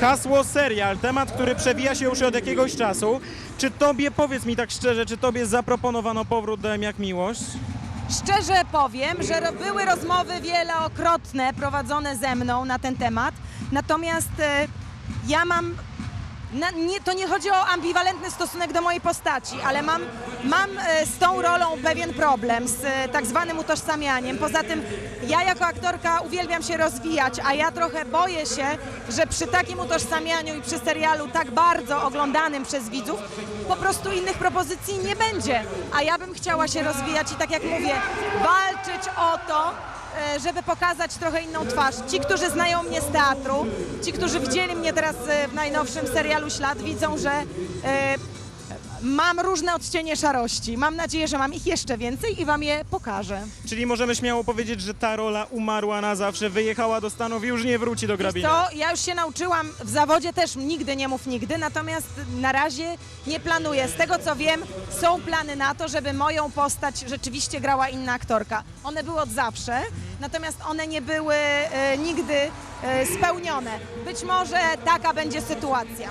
Hasło serial, temat, który przewija się już od jakiegoś czasu. Czy tobie, powiedz mi tak szczerze, czy tobie zaproponowano powrót do M jak miłość? Szczerze powiem, że były rozmowy wielokrotne prowadzone ze mną na ten temat, natomiast e, ja mam. Na, nie, to nie chodzi o ambiwalentny stosunek do mojej postaci, ale mam, mam e, z tą rolą pewien problem, z e, tak zwanym utożsamianiem. Poza tym ja jako aktorka uwielbiam się rozwijać, a ja trochę boję się, że przy takim utożsamianiu i przy serialu tak bardzo oglądanym przez widzów po prostu innych propozycji nie będzie. A ja bym chciała się rozwijać i tak jak mówię, walczyć o to, żeby pokazać trochę inną twarz. Ci, którzy znają mnie z teatru, ci, którzy widzieli mnie teraz e, w najnowszym serialu Ślad, widzą, że e, mam różne odcienie szarości. Mam nadzieję, że mam ich jeszcze więcej i wam je pokażę. Czyli możemy śmiało powiedzieć, że ta rola umarła na zawsze, wyjechała do Stanów i już nie wróci do grabiny. To ja już się nauczyłam, w zawodzie też nigdy nie mów nigdy, natomiast na razie nie planuję. Z tego co wiem, są plany na to, żeby moją postać rzeczywiście grała inna aktorka. One były od zawsze, natomiast one nie były e, nigdy e, spełnione. Być może taka będzie sytuacja.